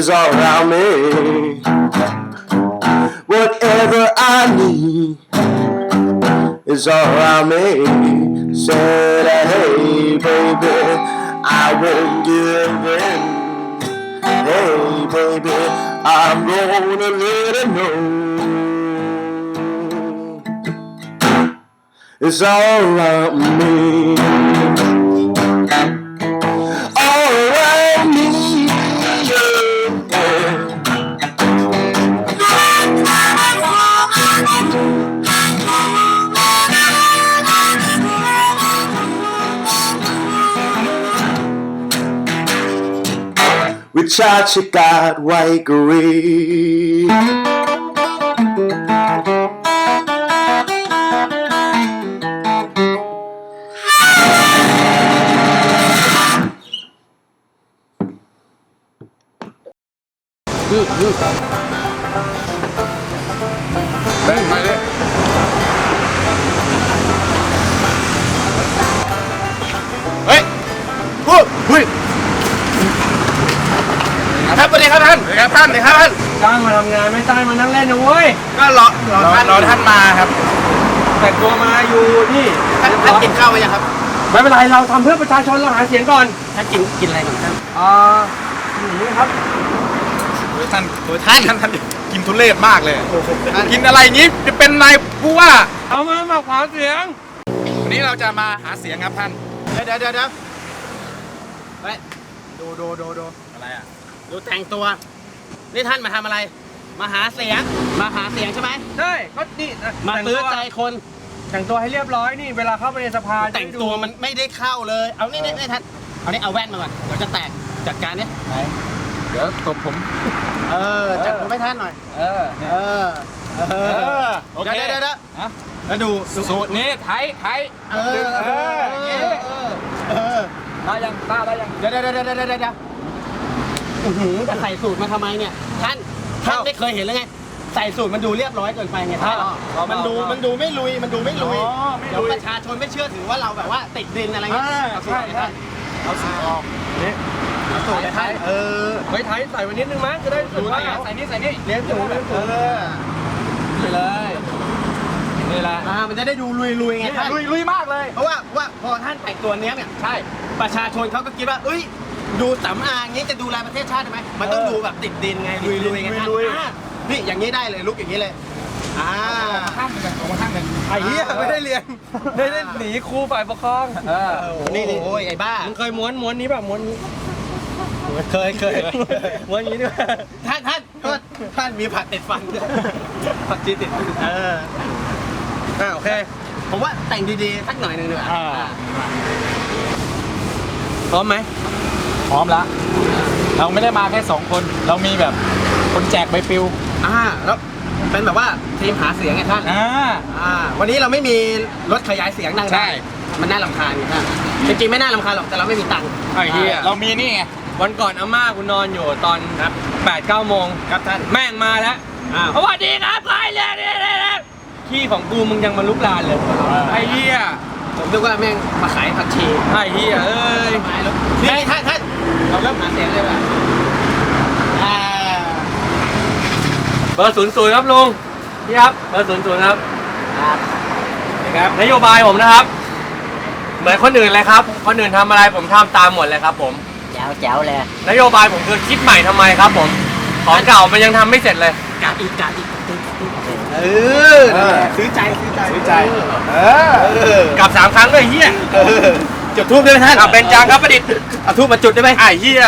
is all around me. Whatever I need is all around me. Said, hey, baby, I won't give in. Hey, baby, I'm gonna let it know. It's all around me. shots you got, white green. Good, good. ท่านสวัสดีครับท่านสวัสดีครับท่านจ้างมาทำงานไม่จ้างมานั่งเล่นนะเว้ย ก็รอรอท่านรอท่านมาครับแต่งตัวมาอยู่นี่ท่านท่านกินข้าวไหมยังครับไม่เป็นไรเราทำเพื่อประชาชนเราหาเสียงก่อนท่านกินกินอะไรก่อนท่านอ่าอย่างนี้ครับท่านท่านท่านท่านกินทุเรศมากเลยกินอะไรอย่างนี้จะเป็นนายผู้ว่าเอามามาขวาเสียงวันนี้เราจะมาหาเสียงครับท่านเดี๋ยวเดี๋ยวเดี๋ยวเดี๋ยวเฮ้ยดูดูดูดูอะไรอะดูแต่งตัว นี่ท่านมาทำอะไร มาหาเสียง มาหาเสียงใช่ไหม ใช่ก็นี่นะมาแต่งซื้อตัวใจคน แต่งตัวให้เรียบร้อยนี่เวลาเข้าไปในสภาแต่งตัวมันไม่ได้เข้าเลย เอานี่นี่นี่ท่าน เอานี่เอาแว่นมาก่อน เดี๋ยวจะแตก จัดการเนี่ยเดี๋ยวตบผม เออ จัดผมให้ท่านหน่อย เออ เออ เออโอเค เดี๋ยวเดี๋ยวเดี๋ยวฮะแล้วดูสูตรนี้ไทยไทยเออเอออย่างงี้เออ ได้ยังตาได้ยัง เดี๋ยวเดี๋ยวเดี๋ยวเดี๋ยวเดี๋ยวเดี๋ยว อื้อหือจะใส่สูตรมาทำไมเนี่ย ท่าน ท่านไม่เคยเห็นเลยไง ใส่สูตรมันดูเรียบร้อยเกินไปไงท่านอ๋อมันดู มันดูไม่ลุย มันดูไม่ลุย อ๋อไม่เดี๋ยวลุยประชาชนไม่เชื่อถือว่าเราแบบว่าติดดินอะไรเงี้ยอ่าเอาสูตรใช่ให้ท่านเอาสีออกนี่เอาสูตรให้ท่าน เออไว้ไทยใส่ไว้นิดนึงมั้ยจะได้ดูว่านะใส่นี่ใส่นี่เลี้ยงสูงเลี้ยงเอสูงอไปเลยนี่แหละอ่ามันจะได้ดูลุยลุยๆไงท่าน ลุยลุยมากเลย เพราะว่าว่าพอท่านแต่งตัวเนี้ยเนี่ย ใช่ ประชาชนเขาก็คิดว่า เอ้ย ดูสำอางงี้จะดูแลประเทศชาติได้ไหมมันต้องเออดูแบบติดดินไงลุยลุยๆไงท่านลุยๆ อ่านี่อย่างนี้ได้เลยลุกอย่างนี้เลยอ่าข้างกันออกมาข้างกันไอ้เหี้ยไม่ได้เรียนไม่ได้หนีครูฝ่ายปกครองเออนี่นี่โอ้ยไอ้บ้า มึงเคยม้วนม้วนนี้ป่ะม้วนนี้เคยเคยม้วนอย่างนี้ด้วยท่านท่านโทษท่านมีผักติดฟันด้วยผักชีติดเอออ่าโอเค ผมว่าแต่งดีๆสักหน่อยหนึ่งดีกว่าอ่าพร้อมไหม พร้อมแล้ว เราไม่ได้มาแค่สองคน เรามีแบบคนแจกใบปลิวอ่าแล้วเป็นแบบว่าทีมหาเสียงไงท่านอ่าอ่า วันนี้เราไม่มีรถขยายเสียงดังๆใช่ มันน่ารำคาญไงท่านจริงๆไม่น่ารำคาญหรอกแต่เราไม่มีตังค์ไอ้เหี้ยเรามีนี่ไง วันก่อนอาม่ากูนอนอยู่ตอนครับแปดเก้าโมงครับท่านแม่งมาแล้วอ้าวสวัสดีครับไปเลยเลยเลยเลยที่ของกูมึงยังมาลุกลานเลย ไอ้เหี้ยผมนึกว่าแม่งมาขายผักชีไอ้เหี้ยเอ้ย ไม่แล้วนี่ท่านท่าน เราเริ่มหาเสียงเลยว่ะอ่าเบอร์ศูนย์ศูนย์ครับลุงพี่ครับเบอร์ศูนย์ศูนย์ครับครับนะครับ นโยบายผมนะครับ เหมือนคนอื่นเลยครับคนอื่นทำอะไรผมทำตามหมดเลยครับ ผม แจ๋วแจ๋วเลยนโยบายผมคือคิดใหม่ทำไมครับ ผมของเก่ามันยังทำไม่เสร็จเลยกาดอีกกาดอีกเออซื้อใจซื้อใจซื้อใจ เออ กลับสามครั้งเลยเฮีย จุดทูบด้วยนะท่านกลับเป็นจางครับประดิษฐ์เอาทูบมาจุดได้ไหมไอ้เฮีย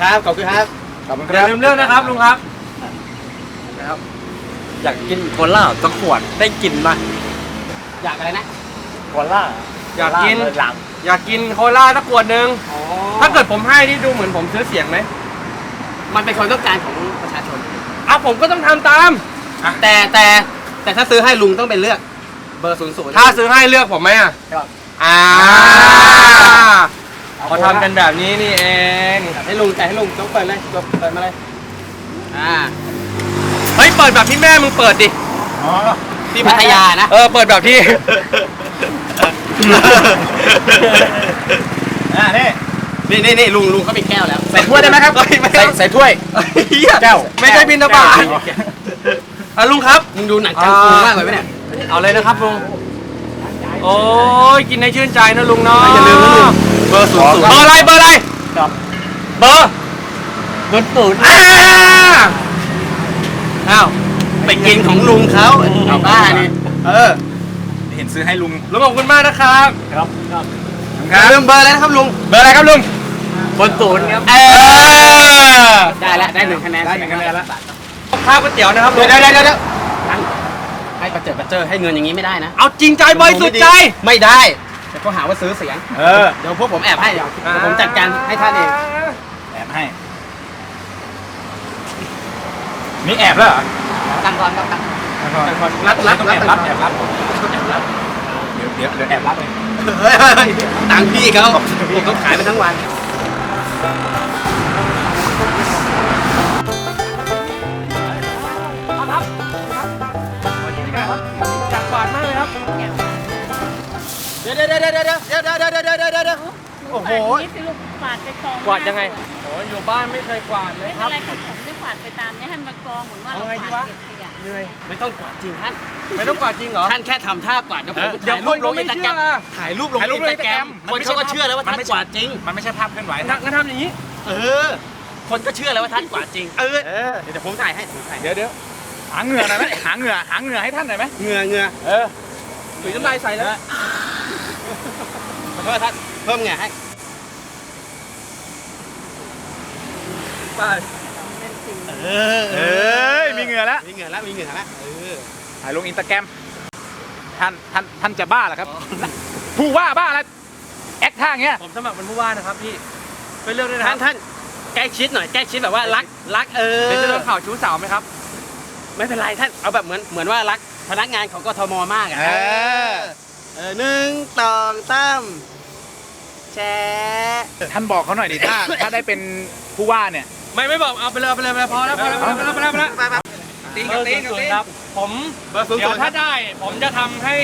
ครับขอบคุณครับขอบคุณคอย่ารับลืมเรื่องนะครับลุงครับนะครับ อยากกินโคล่าสักขวดได้กินไหมอยากอะไรนะโคล่าอยากกินอยากกินโคล่าสักขวดหนึ่งถ้าเกิดผมให้นี่ดูเหมือนผมซื้อเสียงไหมมันเป็นความต้องการของประชาชน อะผมก็ต้องทำตาม แต่แต่แต่ถ้าซื้อให้ลุงต้องเป็นเลือก เบอร์ศูนย์ศูนย์ถ้าซื้อให้เลือกผมไหมอะครับ อ่าเขาทำกันแบบนี้นี่เองให้ลุงแต่ให้ลุงต้องเปิดเลยเปิดมาเลยอ่าเฮ้ยเปิดแบบที่แม่มึงเปิดดิอ๋อที่พัทยานะเออเปิดแบบที่อ่านี่นี่นี่นี่ลุงลุงเขามีแก้วแล้วใส่ถ้วยได้ไหมครับใส่ใส่ถ้วยแก้วไม่ใช่บินตาบาทอะลุงครับมึงดูหนังกังฟูมากเลยไหมเนี่ยเอาเลยนะครับลุง โอ้ยกินให้ชื่นใจนะลุงเนาะอย่าลืมนะลุง เบอร์ศูนย์ศูนย์เบอร์อะไรเบอร์อะไรครับเบอร์เบอร์ศูนย์อ่าอ้าวไปกินของลุงเขาเอาบ้านี่เออเห็นซื้อให้ลุงลุงขอบคุณมากนะครับ ครับอย่าลืมเบอร์แล้วนะครับลุงเบอร์อะไรครับลุงเบอร์ศูนย์ครับเออได้แล้วได้หนึ่งคะแนนได้หนึ่งคะแนนแล้วข้าวก๋วยเตี๋ยวนะครับลุเดี๋ยวงเดี๋ยวเดี๋ยวเดี๋ยว ให้ประเจิดประเจิดให้เงินอย่างนี้ไม่ได้นะเอาจริงใจบริสุทธิ์ใจ ไม่ได้เดี๋ยวเขาหาว่าซื้อเสียงเออ เดี๋ยวพวกผมแอบให้เดี๋ยวผมจัดการให้ท่านเองแอบให้นี่แอบแล้วเหรอตั้งก่อนครับตั้งรับรับแอบรับแอบรับเดี๋ยวเดี๋ยวเดี๋ยวแอบรับเลยเฮ้ยเฮ้ยเฮ้ยตังค์พี่เขาผมต้องขายไปทั้งวัน เลยครับเดี๋ยวเดี๋ยวเดี๋ยวเดี๋ยวเดี๋ยวเดี๋ยวเดี๋ยวเดี๋ยวเดี๋ยวเดี๋ยวเดี๋ยวโอ้โหนี่สิลูกกวาดไปกองกวาดยังไงโอ้ยอยู่บ้านไม่เคยกวาดเลยไม่คเป็รับนไรครับผมจะกวาดไปตามนี้ให้มันกองเหมือนว่าเราเอาไงดีกวาดวะเก็บขยะเหนื่อยไม่ต้องกวาดจริงท่านไม่ต้องกวาดจริงเหรอท่านแค่ทำท่ากวาดเดี๋ยวผมเดี๋ยวถ่ายรูปลงคนก็ไม่อินสตาแกรมเชื่อถ่ายรูปลงถ่ายรูปอินสตาแกรมลงคนเขาก็เชื่อแล้วว่าท่านกวาดจริง มันไม่ใช่ภาพเคลื่อนไหวงั้นะนงั้นทำอย่างนี้ เออ คนก็เชื่อแล้วว่าท่านกวาดจริง เออเออเดี๋ยวผมถ่ายให้ผมถ่ายให้เดี๋ยวเดี๋ยวหาเหงื่อหน่อยไหมหาเหงื่อหาเหงื่อให้ท่านหน่อยไหมเหงื่อเหงื่อเออ หรือน้ำลายใส่แล้วขอโทษท่านเพิ่มเหงื่อให้ ไป เออเอ้ยมีเหงื่อแล้วมีเหงื่อแล้วมีเหงื่อแล้วเออถ่ายลงอินสตาแกรมท่านท่านท่านจะบ้าเหรอครับ ผู้ว่าบ้าแล้วแอคท่าอย่างเงี้ยผมสมัครเป็นผู้ว่านะครับพี่ ไปเลือกด้วยนะคท่ารันบท่านใกล้ชิดหน่อยใกล้ชิดแบบว่ารักรักเออเป็นจะเรื่องข่าวชู้สาวไหมครับ ไม่เป็นไรท่านเอาแบบเหมือนเหมือนว่ารัก พนักงานของกทมมากอะเออ เออหนึ่งสองสามแชร์ท่านบอกเขาหน่อยดิถ้า ถ้าได้เป็นผู้ว่าเนี่ย ไม่ไม่บอกเอาไปเลยเอาไปเลยไปเลยพอแล้วพอแล้วพอแล้วพอแล้วพอแล้วพอแล้วตีเบอร์ศูนย์ศูนย์ครับ ผมเบอร์ศูนย์เดี๋ศูยนวย์ถ้าได้ ผมจะทำให้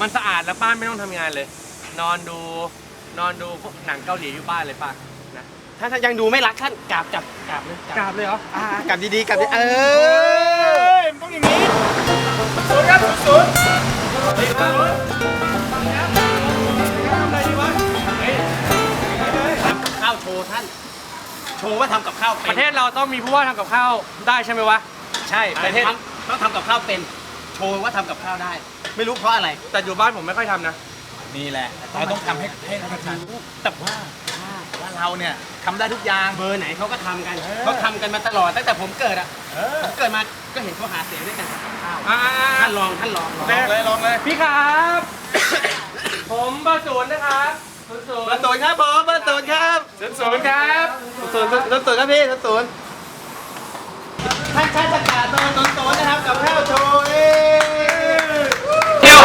มันสะอาดแล้วป้าไม่ต้องทำงานเลย นอนดูนอนดูพวกหนังเกาหลีอยู่บ้านเลยป้านะ ถ้าท่านยังดูไม่รักท่านกราบจับกราบเลยกราบเลยเหรออ่ากราบดีๆกราบดีเอเออ้ยมันต้องอย่างนี้ศูนย์ครับศูนย์ทำกับข้าวโชว์ท่าน โชว์ว่าทำกับข้าวเป็นประเทศเราต้องมีผู้ว่าทำกับข้าวได้ใช่ไหมวะใช่ประเทศทำต้องทำกับข้าวเป็น โชว์ว่าทำกับข้าวได้ ไม่รู้เพราะอะไร แต่อยู่บ้านผมไม่ค่อยทำนะนี่แหละเราต้องทำให้ให้ประชาชนรู้แต่ว่าว่าเราเนี่ย ทำได้ทุกอย่าง เบอร์ไหนเขาก็ทำกันเขาทำกันมาตลอดตั้งแต่ผมเกิดอะผมเกิดมาก็เห็นเขาหาเสียงด้วยกันทำกับข้าวอ่าท่านลองท่านลองลองลองเลยลองเลยพี่ครับ ผมเบอร์ศูนย์นะครับศูนย์ศูนเบอย์ร์ศูนย์ครับผมเบอร์ศูนย์ครับศูนย์ศูนย์ครับศูนย์ศูนย์ศูนย์ศูนย์ครับพี่ศูนย์ศูนย์ท่านชาติประกาศเบอร์ศูนย์ศูนย์นะครับกับข้าวโชว์เอ้เที่ยว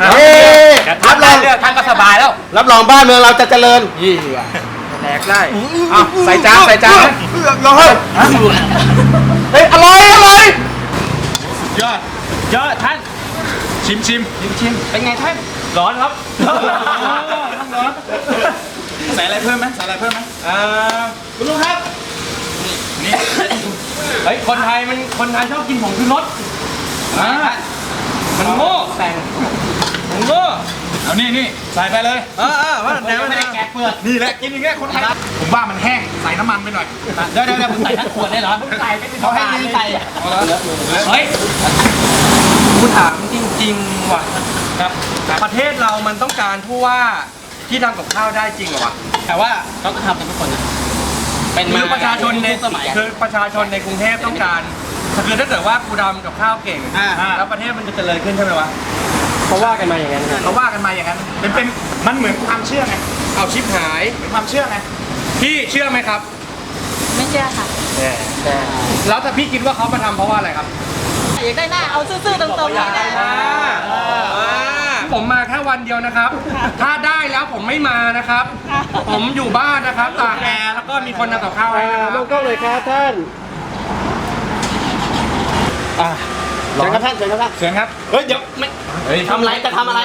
เอ้รับรองท่านก็สบายแล้ว รับรองบ้านเมืองเราจะเจริญยี่แด กได้อ้าวใส่จานใส่จานนะร้อยเฮ้ยอร่อยอร่อยยอดเยอะท่านชิมชิมชิมชิมเป็นไงท่านร้อนครับใส่อะไรเพิ่มไหมใส่อะไรเพิ่มไหมเอ่อคุณลุงครับนี่เฮ้ยคนไทยมันคนไทยชอบกินผงชูรสอ่ามันโง่แต่งมันโง่ เอานี่นี่ใส่ไปเลยเออเออว่าแต่ไม่ไม่ได้ได้แกะเปลือกนี่แหละกินอย่างเงี้ยคนไทยผมว่ามันแห้งใส่น้ำมันไปหน่อยเดี๋ยวเดี๋ยวเดี๋ยวผมใส่ทั้งขวดเลยเหรอใส่ไม่เขาให้ลืมใส่อะเฮ้ยกูถามจริงๆว่ะครับประเทศเรามันต้องการผู้ว่าที่ทำกับข้าวได้จริงเหรอวะแต่ว่าเขาก็ทำกันทุกคนนะเป็นคืมาอประชาชนในทุกสมัยอะคือประชาชนในกรุงเทพต้องการคือถ้าเกิดว่ากูทำกับข้าวเก่งอ่าแล้วประเทศมันจะเจริญขึ้นใช่ไหมวะ เขาว่ากันมาอย่างนั้นเขาว่ากันมาอย่างนั้นเป็นเป็นมันเหมือนความเชื่อไงเอาชิปหายเป็นความเชื่อไงพี่เชื่อไหมครับ ไม่เชื่อค่ะแล้วถ้าพี่คิดว่าเขามาทำเพราะว่าอะไรครับอยากได้หน้าเอาซื่อๆตรงๆนี้นะผมมาแค่วันเดียวนะครับ ถ้าได้แล้วผมไม่มานะครับ ผมอยู่บ้านนะครับตากแอร์แล้วก็มีคนทำกับข้าวให้นะครับก็เลยครับท่าน เชิญครับท่านเชิญครับท่านเชิญครับเฮ้ยเดี๋ยวไม่เฮ้ยทำอะไรจะทำอะไร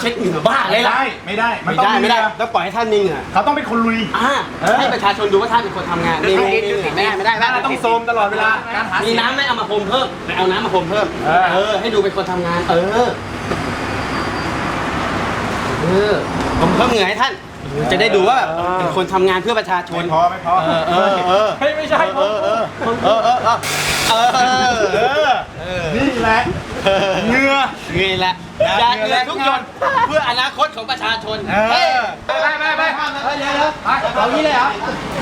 เช็ดเหงื่อบ้าอะไรไม่ล่ะได้ไม่ได้ไม่ต้องได้ไม่ได้เหงื่อต้องปล่อยให้ท่านมีเหงื่อเขาต้องเป็นคนลุยอ่าเออให้ประชาชนดูว่าท่านเป็นคนทำงานมีมีมีเหงื่อไม่ได้ไม่ได้หน้าต้องโซมตลอดเวลาการหามีเสียงน้ำไม่เอามาพรมเพิ่มไปเอาน้ำมาพรมเพิ่มเออเออ ให้ดูเป็นคนทำงาน เออเออผมเพิ่มเหงื่อให้ท่าน จะได้ดูว่าเป็นคนทำงานเพื่อประชาชน ไม่พอไม่พอเออเออเออเฮ้ยไม่ใช่ผมเออเออเออเออเออเออเออนี่แหละเหงื่อนี่แหละอย่าเหงื่อทุกหยดเพื่ออนาคตของประชาชนเออไปไปไปไปเฮ้ยเดี๋ยวเดี๋ยวเอางี้เลยเหรอ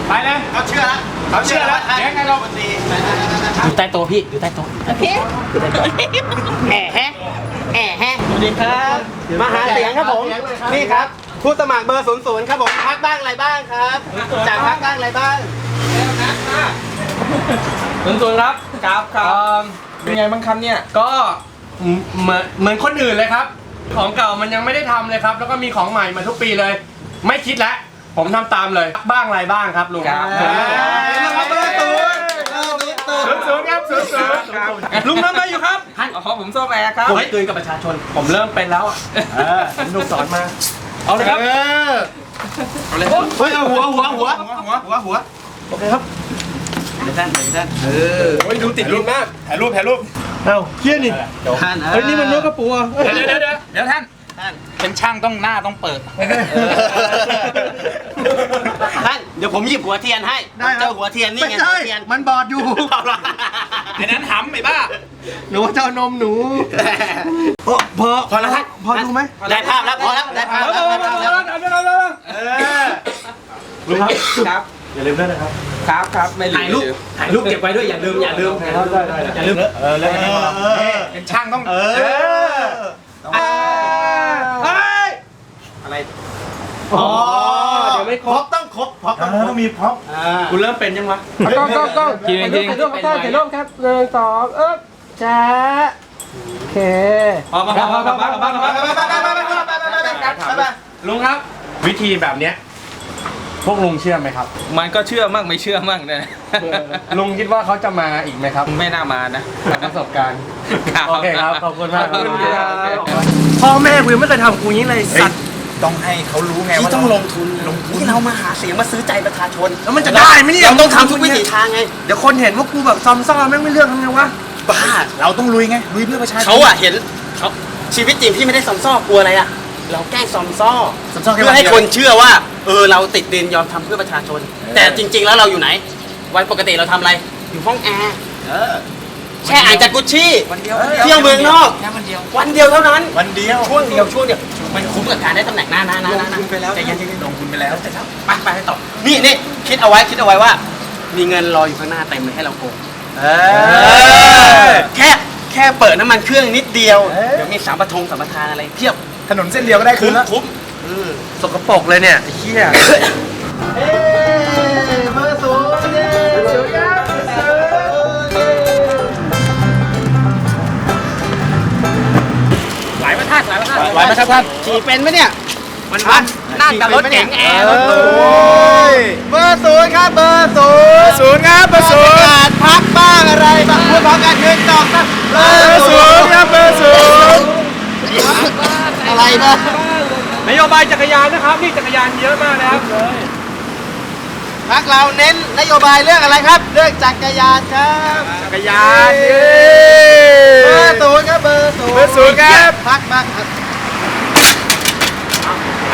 ไปเลยเขาเชื่อแล้วเขาเชื่อแล้วเดี๋ยวไงเราอยู่ใต้โต๊ะพี่อยู่ใต้โต๊ะโอเคแห่แฮะแห่แฮะสวัสดีครับ มาหาเสียงครับผม นี่ครับ ผู้สมัครเบอร์ศูนย์ศูนย์ครับผมพักบ้างอะไรบ้างครับ จากพักบ้างอะไรบ้างส่วนส่วนครับครับครับเป็นไงบ้างครับเนี่ยก็เหมือนเหมือนคนอื่นเลยครับ ของเก่ามันยังไม่ได้ทำเลยครับ แล้วก็มีของใหม่มาทุกปีเลย ไม่คิดแล้วผมทำตามเลยบ้างอะไรบ้างครับลุงครับเชิญครับเบอร์ศูนย์ศูนย์ศูนย์ครับศูนย์ศูนย์ครับลุงทำอะไรอยู่ครับท่านอ๋อผมโซแวร์ครับผมเกินกับประชาชน ผมเริ่มเป็นแล้วอะเออลุงสอนมา เอาเลยครับ เออเฮ้ยเอาหัวหัวหัวหัวหัวหัวเดี๋ยวท่านเดี๋ยวท่านเออโอ้ยดูติดรูปมากถ่ายรูปถ่ายรูปเอ้าเฮี้ยนี่ท่านเฮ้ยนี่มันนกกระปูอะเดี๋ยวเดี๋ยวเดี๋ยวเดี๋ยวท่านท่านเป็นช่างต้องหน้าต้องเปิด ท่านเดี๋ยวผมหยิบหัวเทียนให้เจ้าหัวเทียนนี่ไงหัวเทียนมันบอดอยู่ เอาละไอ้นั้นหำไอ้บ้า หนูว่าเจ้านมหนูพอพอพอแล้วท่านพอดูไหมได้ภาพแล้วพอแล้วได้ภาพเอาแล้วเอาได้เอาภาพเอาแล้วเอาเอาเอาเออลุงครับครับอย่าลืมด้วยนะครับ ครับครับไม่ลืมถ่ายรูปถ่ายรูปเก็บไว้ด้วยอย่าลืมอย่าลืมอย่าลืมเออแล้วเป็นช่างต้องเออเฮ้ยอะไรอ๋อเดี๋ยวไม่ครบต้อง ครบพร็อพต้องรต้มีพร็อพาคุณเริ่มเป็นยังวะ เอก็กล้อกล้องจริงๆ ถ่ายร่ารูปครับท่านถ่าครับหนึ่งสองเอ๊บจ้าโอเค พอพอพอพอกลับบ้านกลับบ้านกลับบ้านกลับบ้านลุงครับ วิธีแบบนี้พวกลุงเชื่อไหมครับ มันก็เชื่อมั่งไม่เชื่อมั่งเนี่ยลุงคิดว่าเขาจะมาอีกไหมครับไม่น่ามานะ จากประสบการณ์ โอเคครับ ขอบคุณมากพ่อแม่กูยังไม่เคยทำกูอย่งี้เลยสัตว์ ต้องให้เขารู้ไงที่ว่าต้องลงทุนลงทุน ที่เรามาหาเสียงมาซื้อใจประชาชนแล้วมันจะได้ไหมเนี่ยเราต้องทำทุกวิถีทางไง เดี๋ยวคนเห็นว่ากูแบบซอมซ่อแม่งไม่เลือกทำไงวะบ้า เราต้องลุยไงลุยเพื่อประชาชนเขาอะเห็นเขาชีวิตจริงพี่ไม่ได้ซอมซ่อกลัวอะไรอะเราแกล้งซอมซ่อซอมซ่อแค่เพื่อให้วันเดียวคนเชื่อว่า เออเราติดดินยอมทำเพื่อประชาชน แต่จริง ๆ แล้วเราอยู่ไหน วันปกติเราทำอะไร อยู่ห้องแอร์แช่อ่างจากกุชชี่ วันเดียวเที่ยวเมืองนอก แค่วันเดียว วันเดียวเท่านั้น วันเดียวช่วงเดียวช่วงเดียว มันคุ้มกับการได้ตำแหน่งหน้าหน้าหน้าหน้าลงทุนไปแล้ว ใจเย็นใจเย็นลงทุนไปแล้วไปไปให้ต่อนี่นี่คิดเอาไว้คิดเอาไว้ว่า มีเงินรออยู่ข้างหน้าเต็มเลยให้เราโกงเออแค่แค่เปิดน้ำมันเครื่องนิดเดียวเดี๋ยวมีสามประทงสามประทานอะไรเพียบถนนเส้นเดียวก็ได้คืคุ้นมแล้วคุ้ม สกปรกเลยเนี่ยไอ้เหี้ยเบ ทัดหลายประทัดหลายประทัดท่านขี่เป็นไหมเนี่ย มันมันน่ากับรถเก๋งแอร์เอรถตู้้ยเบอร์ศูนย์ครับเบอร์ศูนย์ศูนย์ครับเบอร์ศูนย์การพักบ้างอะไรบ้างพูดพร้อมกันหนึ่งสองสามเบอเบอร์ร์ศูศูนนย์ย์ครับเบอร์ศูนย์อะไรบ้างนโยบายจักรยานนะครับนี่จักรยานเยอะมากนะครับพักเราเน้นนโยบายเรื่องอะไรครับ เรื่องจักรยานครับจักรยานเย้เบอร์ศูนย์ครับเบอร์ศูนย์เบอร์ศูนย์ครับพักบ้างครับ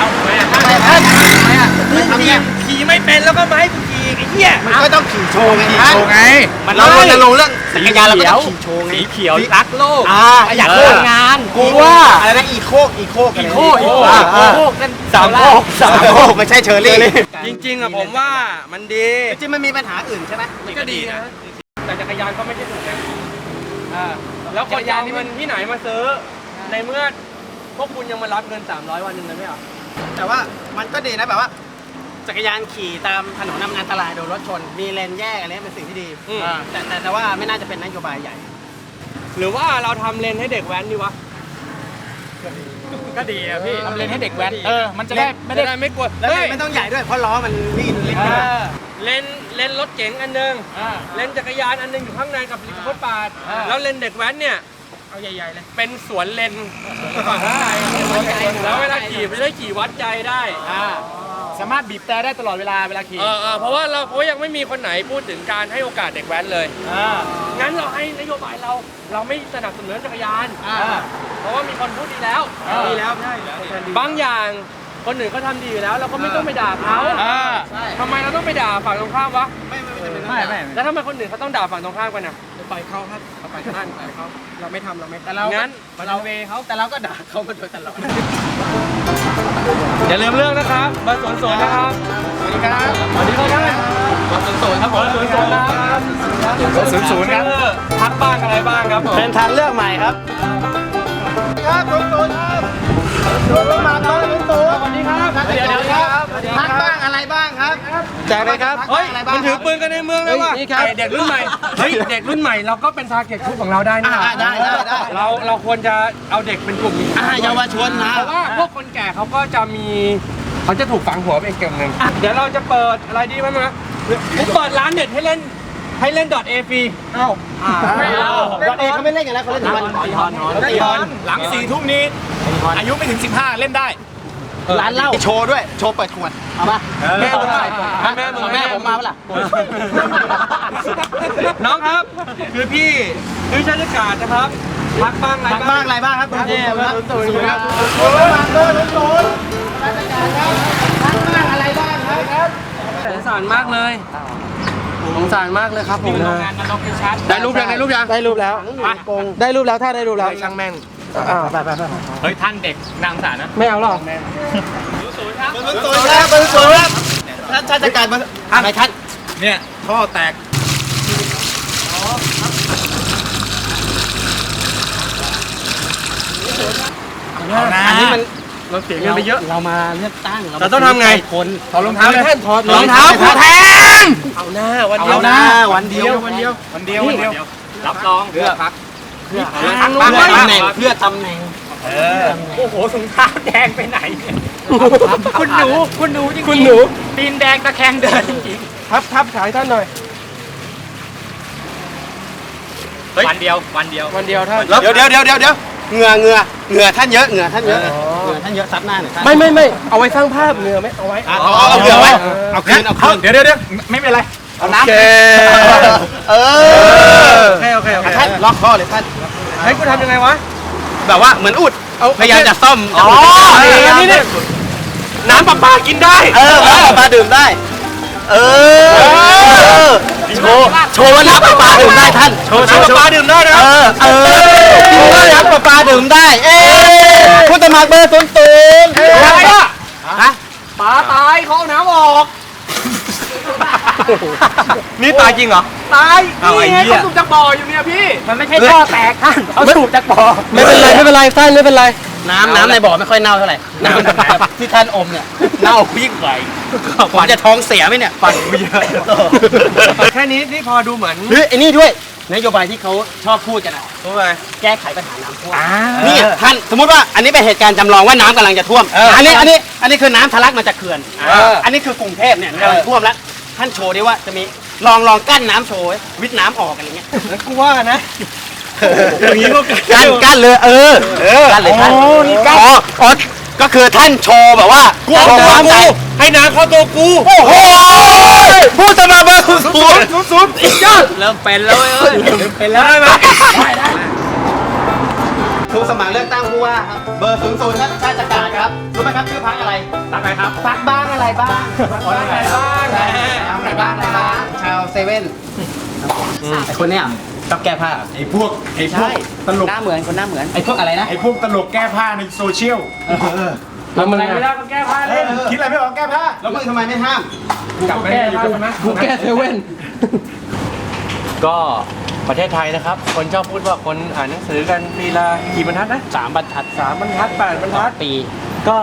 เอาทำไมอะทำไมท่านทำไมอะมึงขี่ขี่ไม่เป็นแล้วก็มาให้กูขี่ไอ้เหี้ยมันก็ต้องขี่โชว์ไงท่านโชว์ไง มันเรารณรงเรื่องจักรยานเราก็ต้องขี่โชว์ไงสีเขียวรักโลกอ่าอยากโคกงานกูว่าอะไรนะอีโคกอีโคกอีโคกอีโคกอ่าอีโคอ่ากนั่นสามโคกสามโคกไม่ใช่เชอร์รี่จริงๆอะผมว่ามันดีจริงๆมันมีปัญหาอื่นใช่ไหมมันก็ดีนะแต่จักรยานก็ไม่ใช่ถูกนะอ่าแล้วคนจะเอาเงินที่ไหนมาซื้อในเมื่อพวกคุณยังมารับเงิน 300 วันหนึ่งเลยไม่หรอ แต่ว่ามันก็ดีนะแบบว่า จักรยานขี่ตามถนนนำอันตรายโดนรถชน มีเลนแยกอะไรเป็นสิ่งที่ดีอืม อ่าแต่แต่แต่ว่าไม่น่าจะเป็นนโยบายใหญ่ หรือว่าเราทำเลนให้เด็กแว้นดีวะก็ดีอะพี่ทำเลนให้เด็กแว้น เออ มันจะได้ไม่ไม่ได้ได้ไม่กลัวแล้วเฮ้ยไม่ต้องใหญ่ด้วยเพราะล้อมันลื่นเล็กเอมากอเลนเลนรถเก๋งอันหนึงเลนจักรยานอันหนึงอยู่ข้างในกับริมฟุตบาทแล้วเลนเด็กแว้นเนี่ย เอาใหญ่ๆเลยเป็นสวนเลนฝั่งข้างในแล้วเวลาขี่มันจะได้ขี่วัดใจได้สามารถบีบแต่ได้ตลอดเวลาเวลาขี่เออเออเพราะว่าเราเพราะว่ายังไม่มีคนไหนพูดถึงการให้โอกาสเด็กแว้นเลยงั้นเราให้นโยบายเราเราไม่สนับสนุนจักรยานเพราะว่ามีคนพูดดีแล้วดีแล้วใช่บางอย่างคนอื่นเขาทำดีอยู่แล้ว เราก็ไม่ต้องไปด่าเขาอ่าทำไมเราต้องไปด่าฝั่งตรงข้ามวะไม่ไม่แล้วทำไมคนอื่นเขาต้องด่าฝั่งตรงข้ามกันอะ ไปเขาครับเอาไปท่านไปเขาเราไม่ทำเราไม่แต่เรางั้น เราเวเขาแต่เราก็ด่าเขามาโดยตลอดอย่าลืมเรื่องนะครับเบอร์ศูนย์ศูนย์นะครับสวัสดีครับสวัสดีครับเบอร์ศูนย์ศูนย์ครับผมศูนย์ศูนย์นะครับศูนย์ศูนย์ครับพักบ้างอะไรบ้างครับผมเป็นทางเลือกใหม่ครับครับศูนย์ศูนย์ครับศูนย์ประมาณเบอร์ศูนย์ศูนย์สวัสดีครับเดี๋ยวเดี๋ยวครับพักบ้าง อะไรบ้างครับแจกเลยครับ เฮ้ย มันถือปืนกันในเมืองเลยว่ะนี่ครับไอ้เด็กรุ่นใหม่ เฮ้ย เด็กรุ่นใหม่เราก็เป็นทาร์เก็ตคุกของเราได้นะอ่าได้ได้ได้ เราเราควรจะเอาเด็กเป็นกลุ่มอ่าเยาวชนนะเพราะว่าพวกคนแก่เขาก็จะมีเขาจะถูกฝังหัวไปอีกเกมหนึ่งเดี๋ยวเราจะเปิดอะไรดีไหมมั้ยผมเปิดร้านเด็ดให้เล่นให้เล่นดอทเอฟีเอ้าไม่เอาดอทเอเขาไม่เล่นกันแล้วเขาเล่นวันตีฮอนตีฮอนหลังสี่ทุ่มนี้ อายุไม่ถึง 15 เล่นได้ ร้านเหล้าโชว์ด้วย โชว์เปิดขวด เอาป่ะแม่มึงได้แม่มึงแม่ผมมาปะล่ะ น้องครับ คือพี่คือชาติกาศนะครับพักบ้างอะไรพักบ้างอะไรบ้างครับคุณเจมส์ครับศูนย์ครับสงสารมากเลยสงสารมากเลยครับผมได้รูปยังได้รูปยังได้รูปแล้ว ได้รูปแล้วถ้าได้รูปแล้วช่างแม่ง อ่าไปไปไปเฮ้ยท่านเด็กนางสารนะไม่เอาหรอกศูนย์ครับศูนย์ครับท่านชาติการมาอะไรท่านเนี่ยท่อแตกเอานะอันนี้มันเราเสียเงินไปเยอะ เรามาเลือกตั้งเราต้องทำไงคนถอดรองเท้าเลยท่านถอดรองเท้าผู้แทนเอาหน้าวันเดียวนะวันเดียววันเดียววันเดียววันเดียว รับรองเพื่อพัก เพื่อตำแหน่งเพื่อตำแหน่งโอ้โหถุงเท้าแดงไปไหน คุณหนูคุณหนูจริงๆคุณหนู ตีนแดงตะแคงเดินจริงทับทับฉายท่านหน่อยๆวันเดียววันเดียว วันเดียวท่าน เดี๋ยวเดี๋ยวเดี๋ยวเดี๋ยวเดี๋ยวเหงื่อเหงื่อเหงื่อท่านเยอะเหงื่อท่านเยอะ เหงื่อท่านเยอะซับหน้าหน่อยท่านไม่ไม่ไม่เอาไว้สร้างภาพเนื้อไหมเอาไว้ เอาเอาเอาเหงื่อไว้ เอาคืนเอาคืน เดี๋ยวเดี๋ยวเดี๋ยวไม่เป็นไร เอาน้ำเออโอเคโอเคโอเคท่านล็อกคอเลยท่านให้กูทำยังไงวะ แบบว่าเหมือนอุดพยายามจะซ่อมอ๋อพยายามนี่นี่น้ำประปากินได้ เออน้ำประปาดื่มได้ เออ โชว์ โชว์ว่าน้ำประปาดื่มได้ท่าน โชว์โชน้ำว์ประปาดื่มได้นะ เออ เออโชว์ว่าน้ำประปาดื่มได้ เอ๊ผู้สมัครเบอร์ศูนย์ศูนย์อะไรอะฮะปลาตายเขาเอาน้ำออก นี่ตายจริงเหรอ ตายเอาไอ้นี่ไงเหี้ย เขาสูบจากบ่ออยู่เนี่ยพี่ มันไม่ใช่ท่อแตกท่านเขาสูบจากบ่อไม่เป็นไรไม่เป็นไรท่านไม่เป็นไร น้ำน้ำในบ่อไม่ค่อยเน่าเท่าไหร่ น้ำแบบที่ท่านอมเนี่ยเน่ายิ่งกว่าอีกผมจะท้องเสียไหมเนี่ยฟันกูเยอะแค่นี้นี่พอดูเหมือนเฮ้ยไอ้นี่ด้วยนโยบายที่เขาชอบพูดกันอะทำไมแก้ไขปัญหาน้ำท่วมนี่ท่านสมมติว่าอันนี้เป็นเหตุการณ์จำลองว่าน้ำกำลังจะท่วมอันนี้อันนี้อันนี้คือน้ำทะลักมาจากเขื่อนอันนี้คือกรุงเทพเนี่ยกำลังท่วมแล้ว ท่านโชว์ดิว่าจะมีลองลองกั้นน้ำโชว์ไว้วิทย์น้ำออกอะไรเงี้ย แล้วกูว่านะอย่างนี้ก็กั้นกั้นเลยเออกั้นเลยท่านอ๋ออ๋อก็คือท่านโชว์แบบว่ากูเอาโชว์ตัวความกูใจให้น้ำเข้าตัวกูโอ้โหผู้สมัครเบอร์ศูนย์ ศูนย์สุดยอดเริ่มเป็นแล้วเว้ยเอ้ย เป็นแล้วได้ไหม ผู้สมัครเลือกตั้งผู้ว่าครับ เบอร์ศูนย์ศูนย์ชาติกาศครับ รู้ไหมครับชื่อพรรคอะไรตักไหนครับพรรคบ้างอะไรบ้างอะไรบ้างอะไรบ้างอะไรบ้างชาวเซเว่นไอคนเนี้ยชอบแก้ผ้า ไอ้พวกไอ้พวกตลก หน้าเหมือนคนหน้าเหมือน ไอพวกอะไรนะ ไอ้พวกตลกแก้ผ้าในโซเชียลทำอะไรไม่ได้ก็แก้ผ้าเล่น คิดอะไรไม่ออกแก้ผ้า แล้วมึงทำไมไม่ห้าม กลับไปแก้ผ้าใช่ไหมกูแก้เซเว่น ก็ ประเทศไทยนะครับ คนชอบพูดว่าคนอ่านหนังสือกันปีละกี่บรรทัดนะสามบรรทัดสามบรรทัดแปดบรรทัด ปีก็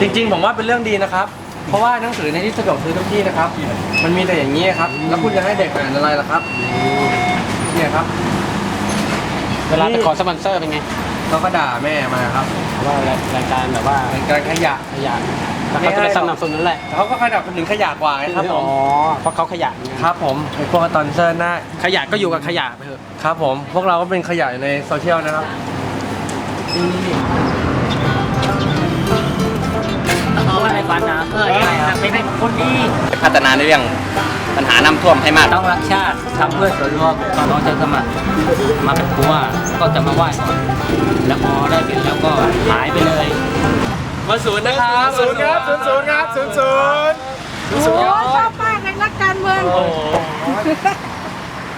จริงๆ ผมว่าเป็นเรื่องดีนะครับ เพราะว่าหนังสือในที่สะดวกซื้อทุกที่นะครับ มันมีแต่อย่างนี้ครับ แล้วคุณจะให้เด็กอ่านอะไรล่ะครับ เนี่ยครับ เวลาไปขอสปอนเซอร์เป็นไง เขาก็ด่าแม่มาครับว่ารายการแบบว่าเป็นการขยะขยะแต่เขาจะไปสนับสนุนแหละแต่เขาก็ขยับถึงขยะกว่าไงครับผอ๋อมเพราะเขาขยะไงครับผมไอ้พวกตอนเซอร์หน้าขยะก็อยู่กับขยะไปเถอะครับผมพวกเราก็เป็นขยะอยู่ในโซเชียลนะครับเขาอะไรฟันนะเออใช่ครับเป็นคนดีพัฒนาในเรื่อง ปัญหาน้ำท่วมให้มาก ต้องรักชาติทำเพื่อส่วนรวมตอนน้องจะสมัครมาเป็นผู้ว่าก็จะมาไหว้ก่อนแล้วพอได้เป็นแล้วก็หายไปเลยมาศูนย์นะครับศูนย์ครับศูนย์ศูนย์ครับศูนย์ศูนย์โอ้ชอบมากเลยนักการเมือง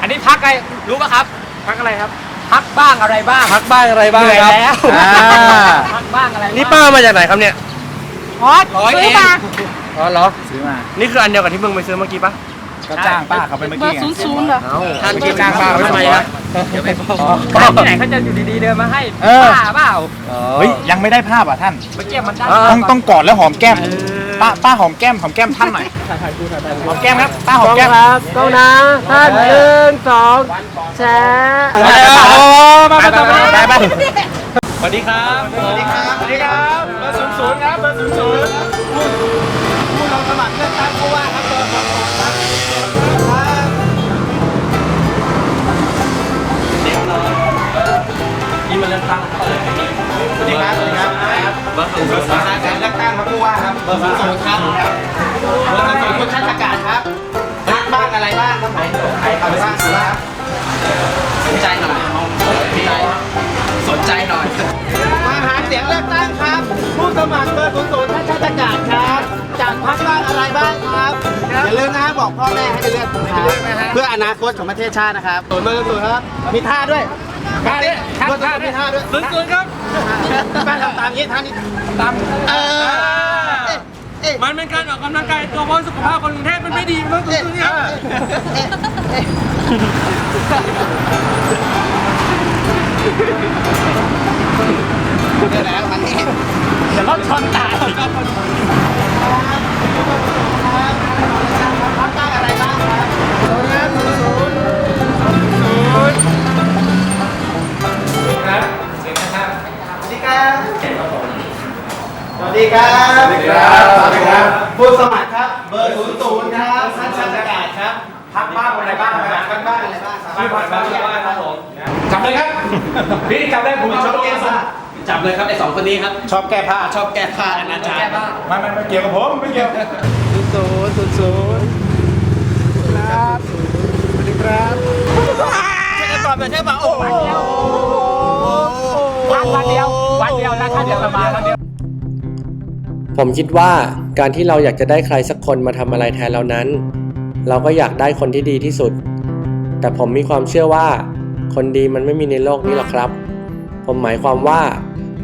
อันนี้พักอะไรรู้ป่ะครับ พักอะไรครับ พักบ้างอะไรบ้างพักบ้างอะไรบ้างครับเหนื่อยแล้วอ่าพักบ้างอะไรนี่ป้ามาจากไหนครับเนี่ยอ๋อซื้อมาอ๋อเหรอซื้อมานี่คืออันเดียวกับที่มึงไปซื้อเมื่อกี้ปะ ก็จ้างป้าเขาไปเมื่อเบอกี้ร์ไง ศูนย์ศูนย์เหรอเอ้าท่านคิดจ้างป้าไว้ทำไมนะเดี๋ยวไปบอกที่ไหนเขาจะอยู่ดีๆเดินมาให้เออ ป้าเปล่าเฮ้ยยังไม่ได้ภาพอะท่าน เมื่อกี้มันได้ต้องต้องกอดแล้วหอมแก้มป้าป้าหอมแก้มหอมแก้มท่านหน่อยหอมแก้มครับป้าหอมกล้องแก้มครับกล้องนะท่านหนึ่งสองแชร์ไปไปไปไปไปสวัสดีครับ สวัสดีครับ สวัสดีครับ เบอร์ศูนย์ศูนย์ครับ เบอร์ศูนย์ศูนย์ผู้ลงสมัครเลือกตั้งผู้ว่าครับ ว่าครับเบอร์ศูนย์ศูนย์ครับเบอร์ศูนย์ศูนย์คุณชาติการครับพักบ้างอะไรบ้างครับไหนใครทำบ้างครับสนใจหน่อยสนใจหน่อย มาหาเสียงเลือกตั้งครับ ผู้สมัครเบอร์ศูนย์ศูนย์ท่านชาติการครับจากพักบ้างอะไรบ้างครับอย่าลืมนะบอกพ่อแม่ให้ไปเลือกครับเพื่ออนาคตของประเทศชาตินะครับศูนย์เบอร์ศูนย์ครับมีท่าด้วยท่าด้วยท่าด้วยท่าด้วยศูนย์ศูนย์ครับป้าทำตามนี้ท่านี้ตามเออ มันเป็นการออกกำลังกายตัวเพราะสุขภาพคนกรุงเทพมันไม่ดีมันต้องศูนย์ศูนย์ ครับผู้สมัครครับ เบอร์ศูนย์ศูนย์ครับท่านชาติการครับพักบ้างอะไรบ้างครับพักบ้างอะไรบ้างครับที่ผ่านมาที่ว่าครับผมจับเลยครับ พี่จับได้ผมชอบแก้ผ้าจับเลยครับไอ้สองคนนี้ครับ ชอบแก้ผ้า ชอบแก้ผ้าอนาจารย์ไม่ไม่ไม่เกี่ยวกับผมไม่เกี่ยวศูนย์ศูนย์ศูนย์ครับสวัสดีครับใช่กันตอบแบบใช่ป่ะโอ้โหวันวันเดียววันเดียวนะท่านเดียวประมาณวันเดียว ผมคิดว่าการที่เราอยากจะได้ใครสักคนมาทำอะไรแทนเรานั้น เราก็อยากได้คนที่ดีที่สุด แต่ผมมีความเชื่อว่า คนดีมันไม่มีในโลกนี้หรอกครับ ผมหมายความว่า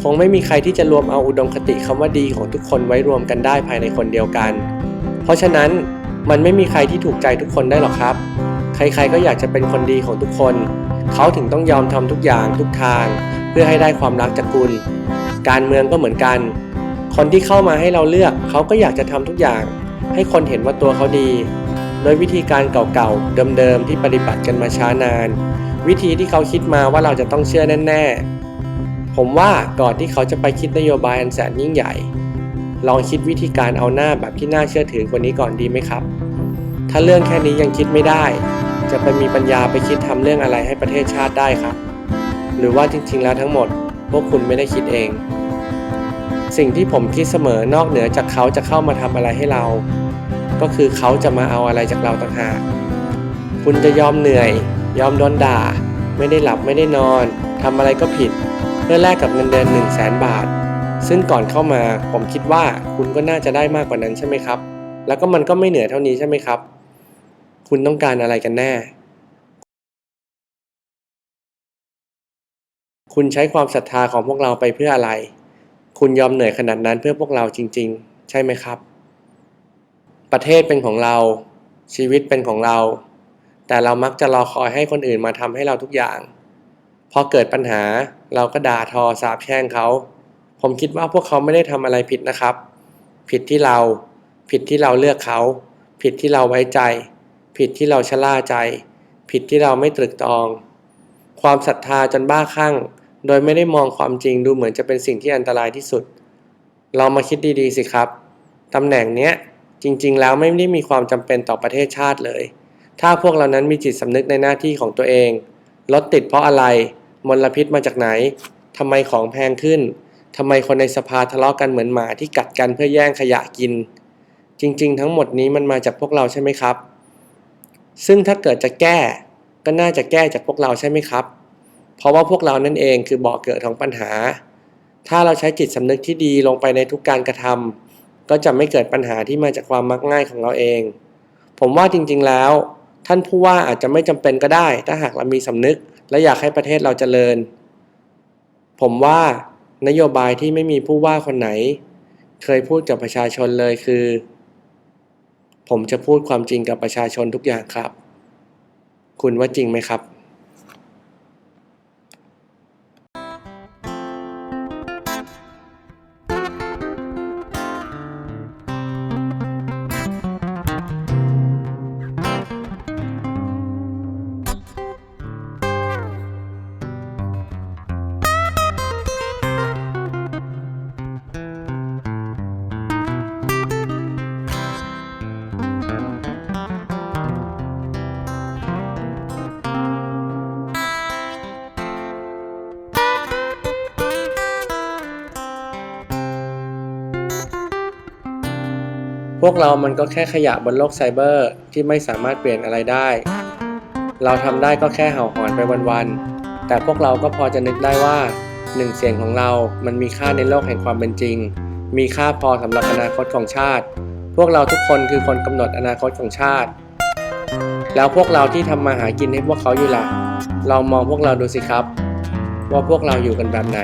คงไม่มีใครที่จะรวมเอาอุดมคติคำว่าดีของทุกคนไว้รวมกันได้ภายในคนเดียวกัน เพราะฉะนั้นมันไม่มีใครที่ถูกใจทุกคนได้หรอกครับ ใครๆก็อยากจะเป็นคนดีของทุกคน เขาถึงต้องยอมทำทุกอย่างทุกทาง เพื่อให้ได้ความรักจากคุณ การเมืองก็เหมือนกัน คนที่เข้ามาให้เราเลือกเขาก็อยากจะทำทุกอย่าง ให้คนเห็นว่าตัวเขาดี โดยวิธีการเก่าๆ เดิมๆ ที่ปฏิบัติกันมาช้านาน วิธีที่เขาคิดมาว่าเราจะต้องเชื่อแน่ๆ ผมว่าก่อนที่เขาจะไปคิดนโยบายอันแสนยิ่งใหญ่ ลองคิดวิธีการเอาหน้าแบบที่น่าเชื่อถือกว่านี้ก่อนดีไหมครับ ถ้าเรื่องแค่นี้ยังคิดไม่ได้ จะไปมีปัญญาไปคิดทำเรื่องอะไรให้ประเทศชาติได้ครับ หรือว่าจริงๆแล้วทั้งหมด พวกคุณไม่ได้คิดเอง สิ่งที่ผมคิดเสมอนอกเหนือจากเขาจะเข้ามาทำอะไรให้เรา ก็คือเขาจะมาเอาอะไรจากเราต่างหากคุณจะยอมเหนื่อย ยอมโดนด่า ไม่ได้หลับไม่ได้นอนทำอะไรก็ผิด เพื่อแลกกับเงินเดือน1 0 0 0 0แสนบาท ซึ่งก่อนเข้ามาผมคิดว่าคุณก็น่าจะได้มากกว่านั้นใช่ไหมครับ แล้วก็มันก็ไม่เหนื่อยเท่านี้ใช่ไหมครับ คุณต้องการอะไรกันแน่ คุณใช้ความศรัทธาของพวกเราไปเพื่ออะไร คุณยอมเหนื่อยขนาดนั้นเพื่อพวกเราจริง ๆ ใช่ไหมครับ ประเทศเป็นของเรา ชีวิตเป็นของเรา แต่เรามักจะรอคอยให้คนอื่นมาทำให้เราทุกอย่าง พอเกิดปัญหาเราก็ด่าทอสาบแช่งเขา ผมคิดว่าพวกเขาไม่ได้ทำอะไรผิดนะครับ ผิดที่เรา ผิดที่เราเลือกเขา ผิดที่เราไว้ใจ ผิดที่เราชะล่าใจ ผิดที่เราไม่ตรึกตรอง ความศรัทธาจนบ้าคลั่ง โดยไม่ได้มองความจริงดูเหมือนจะเป็นสิ่งที่อันตรายที่สุด เรามาคิดดีๆสิครับตำแหน่งเนี้ยจริงๆ แล้วไม่ได้มีความจำเป็นต่อประเทศชาติเลย ถ้าพวกเรานั้นมีจิตสำนึกในหน้าที่ของตัวเองรถติดเพราะอะไรมลพิษมาจากไหนทำไมของแพงขึ้นทำไมคนในสภาทะเลาะกันเหมือนหมาที่กัดกันเพื่อแย่งขยะกิน จริง ๆ ทั้งหมดนี้มันมาจากพวกเราใช่ไหมครับ ซึ่งถ้าเกิดจะแก้ก็น่าจะแก้จากพวกเราใช่ไหมครับ เพราะว่าพวกเรานั่นเองคือบ่อเกิดของปัญหา ถ้าเราใช้จิตสำนึกที่ดีลงไปในทุกการกระทำก็จะไม่เกิดปัญหาที่มาจากความมักง่ายของเราเอง ผมว่าจริงๆแล้ว ท่านผู้ว่าอาจจะไม่จำเป็นก็ได้ ถ้าหากเรามีสำนึก และอยากให้ประเทศเราเจริญ ผมว่านโยบายที่ไม่มีผู้ว่าคนไหน เคยพูดกับประชาชนเลยคือ ผมจะพูดความจริงกับประชาชนทุกอย่างครับ คุณว่าจริงไหมครับ พวกเรามันก็แค่ขยะบนโลกไซเบอร์ที่ไม่สามารถเปลี่ยนอะไรได้ เราทำได้ก็แค่เห่าหอนไปวันๆ แต่พวกเราก็พอจะนึกได้ว่าหนึ่งเสียงของเรา มันมีค่าในโลกแห่งความเป็นจริง มีค่าพอสำหรับอนาคตของชาติ พวกเราทุกคนคือคนกำหนดอนาคตของชาติ แล้วพวกเราที่ทำมาหากินให้พวกเขาอยู่ล่ะลองมองพวกเราดูสิครับ ว่าพวกเราอยู่กันแบบไหน